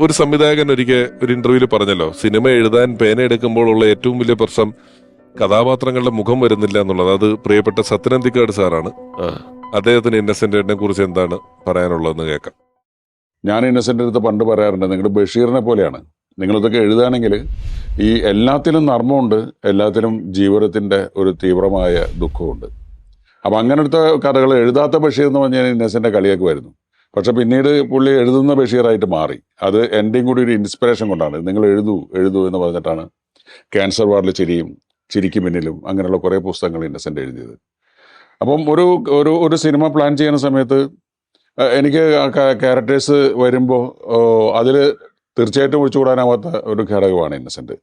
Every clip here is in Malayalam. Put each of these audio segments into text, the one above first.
ഒരു സംവിധായകൻ ഒരിക്കൽ ഒരു ഇന്റർവ്യൂവിൽ പറഞ്ഞല്ലോ സിനിമ എഴുതാൻ പേന എടുക്കുമ്പോഴുള്ള ഏറ്റവും വലിയ പ്രശ്നം കഥാപാത്രങ്ങളുടെ മുഖം വരുന്നില്ല എന്നുള്ളത്. അത് പ്രിയപ്പെട്ട സത്യനന്ദിക്കാട് സാറാണ്. അദ്ദേഹത്തിന് ഇന്നസെന്റിനെ കുറിച്ച് എന്താണ് പറയാനുള്ളതെന്ന് കേൾക്കാം. ഞാൻ ഇന്നസെന്റ് അടുത്ത് പണ്ട് പറയാറുണ്ട് നിങ്ങൾ ബഷീറിനെ പോലെയാണ്. നിങ്ങളിതൊക്കെ എഴുതുകയാണെങ്കിൽ ഈ എല്ലാത്തിലും നർമ്മമുണ്ട് എല്ലാത്തിലും ജീവിതത്തിന്റെ ഒരു തീവ്രമായ ദുഃഖമുണ്ട്. അപ്പം അങ്ങനത്തെ കഥകൾ എഴുതാത്ത ബഷീർ എന്ന് പറഞ്ഞാൽ ഇന്നസെന്റെ കളിയാക്കുമായിരുന്നു. പക്ഷെ പിന്നീട് പുള്ളി എഴുതുന്ന ബഷീറായിട്ട് മാറി. അത് എന്റെയും കൂടി ഒരു ഇൻസ്പിറേഷൻ കൊണ്ടാണ്. നിങ്ങൾ എഴുതൂ എഴുതൂ എന്ന് പറഞ്ഞിട്ടാണ് ക്യാൻസർ വാർഡിൽ ചിരിയും ചിരിക്ക് പിന്നിലും അങ്ങനെയുള്ള കുറേ പുസ്തകങ്ങൾ ഇന്നസെന്റ് എഴുതിയത്. അപ്പം ഒരു ഒരു ഒരു സിനിമ പ്ലാൻ ചെയ്യുന്ന സമയത്ത് എനിക്ക് ക്യാരക്ടേഴ്സ് വരുമ്പോൾ അതിൽ തീർച്ചയായിട്ടും ഒഴിച്ചുകൂടാനാവാത്ത ഒരു ഘടകമാണ് ഇന്നസെന്റ്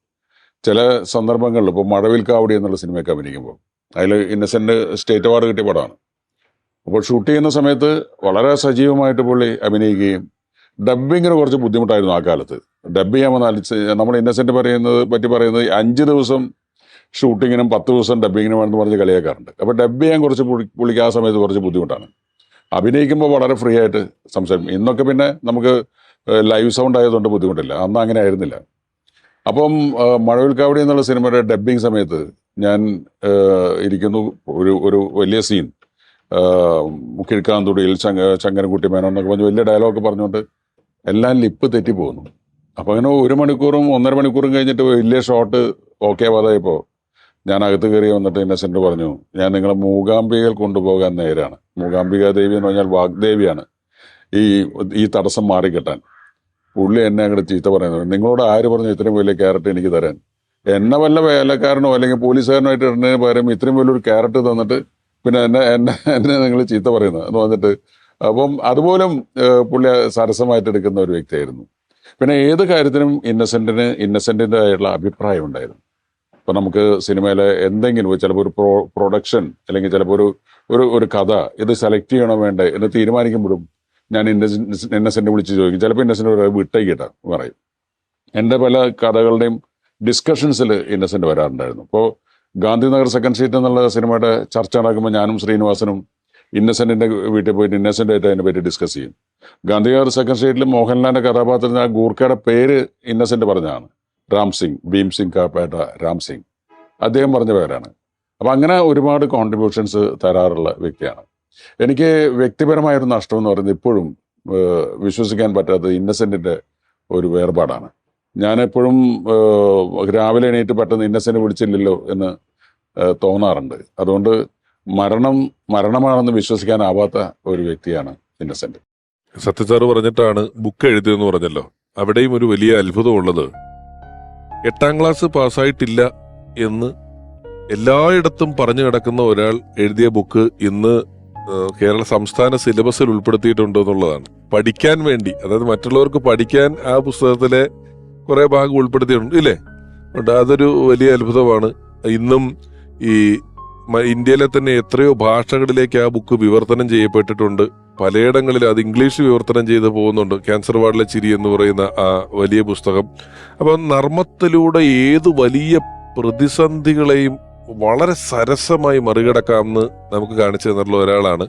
ചില സന്ദർഭങ്ങളിൽ ഇപ്പോൾ മഴവിൽ കാവടി എന്നുള്ള സിനിമയൊക്കെ അഭിനയിക്കുമ്പോൾ അതിൽ ഇന്നസെന്റ് സ്റ്റേറ്റ് അവാർഡ് കിട്ടിയ പടമാണ്. അപ്പോൾ ഷൂട്ട് ചെയ്യുന്ന സമയത്ത് വളരെ സജീവമായിട്ട് പുള്ളി അഭിനയിക്കുകയും ഡബ്ബിങ്ങിന് കുറച്ച് ബുദ്ധിമുട്ടായിരുന്നു ആ കാലത്ത്. ഡബ് ചെയ്യാൻ വന്നാൽ നമ്മൾ ഇന്നസെന്റ് പറയുന്നത് പറ്റി പറയുന്നത് അഞ്ച് ദിവസം ഷൂട്ടിങ്ങിനും പത്ത് ദിവസം ഡബ്ബിങ്ങിനും വേണമെന്ന് പറഞ്ഞ് കളിയാക്കാറുണ്ട്. അപ്പോൾ ഡബ് ചെയ്യാൻ കുറച്ച് പുള്ളി- പുള്ളിക്ക് ആ സമയത്ത് കുറച്ച് ബുദ്ധിമുട്ടാണ്. അഭിനയിക്കുമ്പോൾ വളരെ ഫ്രീ ആയിട്ട് സംസാരിക്കും. ഇന്നൊക്കെ പിന്നെ നമുക്ക് ലൈവ് സൗണ്ട് ആയതുകൊണ്ട് ബുദ്ധിമുട്ടില്ല. അന്ന് അങ്ങനെ ആയിരുന്നില്ല. അപ്പം മഴവിൽക്കാവടി മഴവിൽ കാവടി എന്നുള്ള സിനിമയുടെ ഡബ്ബിങ് സമയത്ത് ഞാൻ ഇരിക്കുന്നു. ഒരു ഒരു വലിയ സീൻ കിഴക്കാന്തുടിയിൽ ചങ്ങ ചങ്ങനക്കുട്ടി മേനോൻ എന്നൊക്കെ പറഞ്ഞ് വലിയ ഡയലോഗ് പറഞ്ഞുകൊണ്ട് എല്ലാം ലിപ്പ് തെറ്റി പോകുന്നു. അപ്പം അങ്ങനെ ഒരു മണിക്കൂറും ഒന്നര മണിക്കൂറും കഴിഞ്ഞിട്ട് വലിയ ഷോട്ട് ഓക്കെ വാതായപ്പോൾ ഞാൻ അകത്ത് കയറി വന്നിട്ട് ഇന്നസെന്റ് പറഞ്ഞു ഞാൻ നിങ്ങളെ മൂകാംബികയിൽ കൊണ്ടുപോകാൻ നേരാണ്. മൂകാംബിക ദേവി എന്ന് പറഞ്ഞാൽ വാഗ്ദേവിയാണ്. ഈ ഈ തടസ്സം മാറിക്കിട്ടാൻ. പുള്ളി എന്നെ അങ്ങോട്ട് ചീത്ത പറയുന്നത് നിങ്ങളോട് ആര് പറഞ്ഞു ഇത്രയും വലിയ ക്യാരറ്റ് എനിക്ക് തരാൻ? എന്നെ വല്ല വേലക്കാരനോ അല്ലെങ്കിൽ പോലീസുകാരനോ ആയിട്ട് ഇടുന്നതിന് പകരം ഇത്രയും വലിയൊരു ക്യാരറ്റ് തന്നിട്ട് പിന്നെ എന്നെ എന്നെ എന്നെ നിങ്ങൾ ചീത്ത പറയുന്നത് എന്ന് പറഞ്ഞിട്ട് അപ്പം അതുപോലും പുള്ളി സരസമായിട്ട് എടുക്കുന്ന ഒരു വ്യക്തിയായിരുന്നു. പിന്നെ ഏത് കാര്യത്തിനും ഇന്നസെന്റിന് ഇന്നസെന്റിന്റെ ആയിട്ടുള്ള അഭിപ്രായം ഉണ്ടായിരുന്നു. ഇപ്പം നമുക്ക് സിനിമയിലെ എന്തെങ്കിലും ചിലപ്പോൾ ഒരു പ്രോ പ്രൊഡക്ഷൻ അല്ലെങ്കിൽ ചിലപ്പോൾ ഒരു ഒരു ഒരു കഥ ഇത് സെലക്ട് ചെയ്യണോ വേണ്ടേ എന്ന് തീരുമാനിക്കുമ്പോഴും ഞാൻ ഇന്നസെൻ ഇന്നസെന്റ് വിളിച്ച് ചോദിക്കും. ചിലപ്പോൾ ഇന്നസെന്റ് പറയും വിട്ടേക്കിട്ട പറയും. എന്റെ പല കഥകളുടെയും ഡിസ്കഷൻസിൽ ഇന്നസെന്റ് വരാറുണ്ടായിരുന്നു. ഇപ്പോൾ ഗാന്ധിനഗർ സെക്കൻഡ് സീറ്റ് എന്നുള്ള സിനിമയുടെ ചർച്ച നടക്കുമ്പോൾ ഞാനും ശ്രീനിവാസനും ഇന്നസെന്റിന്റെ വീട്ടിൽ പോയിട്ട് ഇന്നസെന്റ് ആയിട്ട് അതിനെ പറ്റി ഡിസ്കസ് ചെയ്യും. ഗാന്ധിനഗർ സെക്കൻഡ് സ്ട്രീറ്റിൽ മോഹൻലാലിന്റെ കഥാപാത്രത്തിന് ആ ഗൂർഖയുടെ പേര് ഇന്നസെന്റ് പറഞ്ഞതാണ്. രാം സിംഗ് ഭീം സിംഗ് കാപ്പേട്ട രാം സിംഗ്. അദ്ദേഹം പറഞ്ഞ പേരാണ്. അപ്പം അങ്ങനെ ഒരുപാട് കോൺട്രിബ്യൂഷൻസ് തരാറുള്ള വ്യക്തിയാണ്. എനിക്ക് വ്യക്തിപരമായൊരു നഷ്ടം എന്ന് പറയുന്നത് ഇപ്പോഴും വിശ്വസിക്കാൻ പറ്റാത്ത ഇന്നസെന്റിന്റെ ഒരു വേർപാടാണ്. ഏഹ്, രാവിലെ എണീറ്റ് പെട്ടെന്ന് ഇന്നസെന്റ് വിളിച്ചില്ലല്ലോ എന്ന് തോന്നാറുണ്ട്. അതുകൊണ്ട് മരണം മരണമാണെന്ന് വിശ്വസിക്കാനാവാത്ത ഒരു വ്യക്തിയാണ് ഇന്നസെന്റ്. സത്യസാറ് പറഞ്ഞിട്ടാണ് ബുക്ക് എഴുതിയെന്ന് പറഞ്ഞല്ലോ. അവിടെയും ഒരു വലിയ അത്ഭുതമുള്ളത്. എട്ടാം ക്ലാസ് പാസ്സായിട്ടില്ല എന്ന് എല്ലായിടത്തും പറഞ്ഞു കിടക്കുന്ന ഒരാൾ എഴുതിയ ബുക്ക് ഇന്ന് കേരള സംസ്ഥാന സിലബസിൽ ഉൾപ്പെടുത്തിയിട്ടുണ്ട് എന്നുള്ളതാണ് പഠിക്കാൻ വേണ്ടി അതായത് മറ്റുള്ളവർക്ക് പഠിക്കാൻ ആ പുസ്തകത്തിലെ കുറെ ഭാഗം ഉൾപ്പെടുത്തിയിട്ടുണ്ട് ഇല്ലേ? അതൊരു വലിയ അത്ഭുതമാണ്. ഇന്നും ഈ ഇന്ത്യയിലെ തന്നെ എത്രയോ ഭാഷകളിലേക്ക് ആ ബുക്ക് വിവർത്തനം ചെയ്യപ്പെട്ടിട്ടുണ്ട്. പലയിടങ്ങളിൽ അത് ഇംഗ്ലീഷ് വിവർത്തനം ചെയ്തു പോകുന്നുണ്ട്. ക്യാൻസർ വാർഡിലെ ചിരി എന്ന് പറയുന്ന ആ വലിയ പുസ്തകം. അപ്പം നർമ്മത്തിലൂടെ ഏത് വലിയ പ്രതിസന്ധികളെയും വളരെ സരസമായി മറികടക്കാമെന്ന് നമുക്ക് കാണിച്ചു തന്നിട്ടുള്ള ഒരാളാണ്